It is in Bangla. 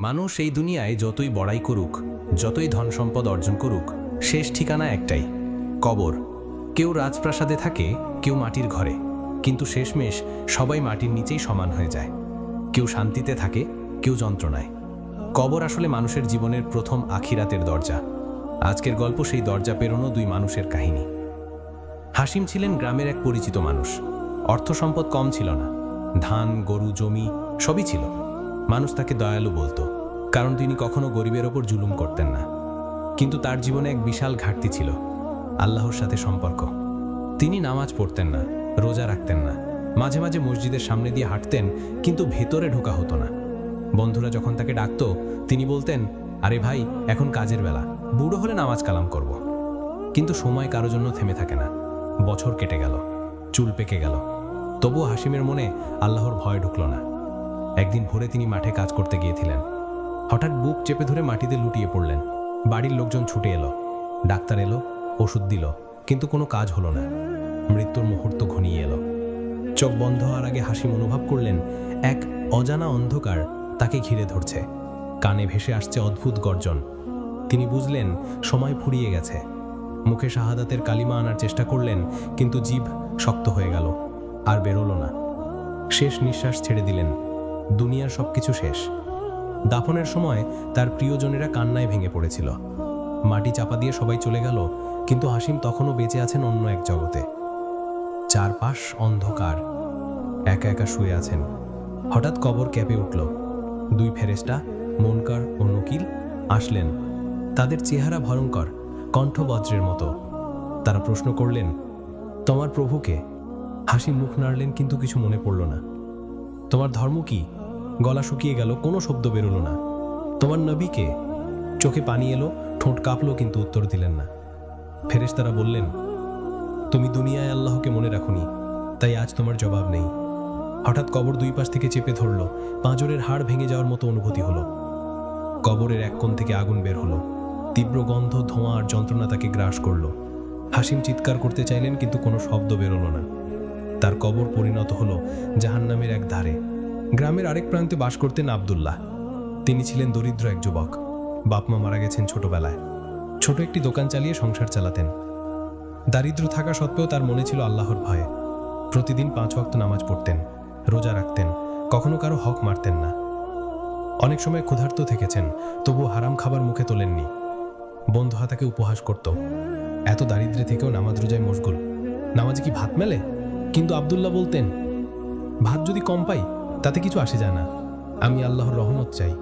মানুষ এই দুনিয়ায় যতই বড়াই করুক, যতই ধন সম্পদ অর্জন করুক, শেষ ঠিকানা একটাই, কবর। কেউ রাজপ্রাসাদে থাকে, কেউ মাটির ঘরে। কিন্তু শেষমেশ সবাই মাটির নিচেই সমান হয়ে যায়। কেউ শান্তিতে থাকে, কেউ যন্ত্রণায়। কবর আসলে মানুষের জীবনের প্রথম আখিরাতের দরজা। আজকের গল্প সেই দরজা পেরোনো দুই মানুষের কাহিনী। হাসিম ছিলেন গ্রামের এক পরিচিত মানুষ। অর্থ সম্পদ কম ছিল না। ধান, গরু, জমি সবই ছিল। মানুষ তাকে দয়ালু বলতো, কারণ তিনি কখনো গরিবের ওপর জুলুম করতেন না। কিন্তু তার জীবনে এক বিশাল ঘাটতি ছিল, আল্লাহর সাথে সম্পর্ক। তিনি নামাজ পড়তেন না, রোজা রাখতেন না, মাঝে মাঝে মসজিদের সামনে দিয়ে হাঁটতেন, কিন্তু ভেতরে ঢোকা হতো না। বন্ধুরা যখন তাকে ডাকত, তিনি বলতেন, আরে ভাই, এখন কাজের বেলা, বুড়ো হলে নামাজ কালাম করব। কিন্তু সময় কারও জন্য থেমে থাকে না। বছর কেটে গেল, চুল পেকে গেল। তবু হাসিমের মনে আল্লাহর ভয় ঢুকল না। একদিন ভোরে তিনি মাঠে কাজ করতে গিয়েছিলেন। হঠাৎ বুক চেপে ধরে মাটিতে লুটিয়ে পড়লেন। বাড়ির লোকজন ছুটে এলো। ডাক্তার এলো, ওষুধ দিল, কিন্তু কোনো কাজ হলো না। মৃত্যুর মুহূর্ত ঘনিয়ে এলো। চোখ বন্ধ হওয়ার আগে হাসিম অনুভব করলেন এক অজানা অন্ধকার তাকে ঘিরে ধরছে। কানে ভেসে আসছে অদ্ভুত গর্জন। তিনি বুঝলেন, সময় ফুরিয়ে গেছে। মুখে শাহাদাতের কালিমা আনার চেষ্টা করলেন, কিন্তু জিভ শক্ত হয়ে গেল, আর বেরোলো না। শেষ নিঃশ্বাস ছেড়ে দিলেন। দুনিয়ার সবকিছু শেষ। দাফনের সময় তার প্রিয়জনেরা কান্নায় ভেঙে পড়েছিল। মাটি চাপা দিয়ে সবাই চলে গেল, কিন্তু হাসিম তখনও বেঁচে আছেন অন্য এক জগতে। চারপাশ অন্ধকার। একা একা শুয়ে আছেন। হঠাৎ কবর ক্যাপে উঠল। দুই ফেরেস্টা মনকার ও নকিল, আসলেন। তাদের চেহারা ভয়ঙ্কর কণ্ঠ বজ্রের মতো। তারা প্রশ্ন করলেন, তোমার প্রভুকে হাসি মুখ নাড়লেন, কিন্তু কিছু মনে পড়ল না। তোমার ধর্ম কি? গলা শুকিয়ে গেল, কোনো শব্দ বেরোলো না। তোমার নবীকে? চোখে পানি এলো, ঠোঁট কাঁপলো, কিন্তু উত্তর দিলেন না। ফেরেশতারা বললেন, তুমি দুনিয়ায় আল্লাহকে মনে রাখুনি, তাই আজ তোমার জবাব নেই। হঠাৎ কবর দুই পাশ থেকে চেপে ধরল, পাঁজরের হাড় ভেঙে যাওয়ার মতো অনুভূতি হলো। কবরের এক কোণ থেকে আগুন বের হলো, তীব্র গন্ধ, ধোঁয়া আর যন্ত্রণা তাকে গ্রাস করল। হাসিম চিৎকার করতে চাইলেন, কিন্তু কোনো শব্দ বেরোলো না। তার কবর পরিণত হলো জাহান্নামের এক ধারে। গ্রামের আরেক প্রান্তে বাস করতেন আবদুল্লাহ। তিনি ছিলেন দরিদ্র এক যুবক। বাপমা মারা গেছেন ছোটবেলায়। ছোট একটি দোকান চালিয়ে সংসার চালাতেন। দারিদ্র থাকা সত্ত্বেও তার মনে ছিল আল্লাহর ভয়ে। প্রতিদিন পাঁচ ওয়াক্ত নামাজ পড়তেন, রোজা রাখতেন, কখনো কারও হক মারতেন না। অনেক সময় ক্ষুধার্ত থেকেছেন তবু হারাম খাবার মুখে তোলেননি। বন্ধুহা তাকে উপহাস করত। এত দারিদ্র্যে থেকেও নামাজ রোজায় মশগুল। নামাজে কি ভাত মেলে? কিন্তু আবদুল্লাহ বলতেন, ভাত যদি কম পাই তাতে কিছু আসে যায় না। আমি আল্লাহর রহমত চাই।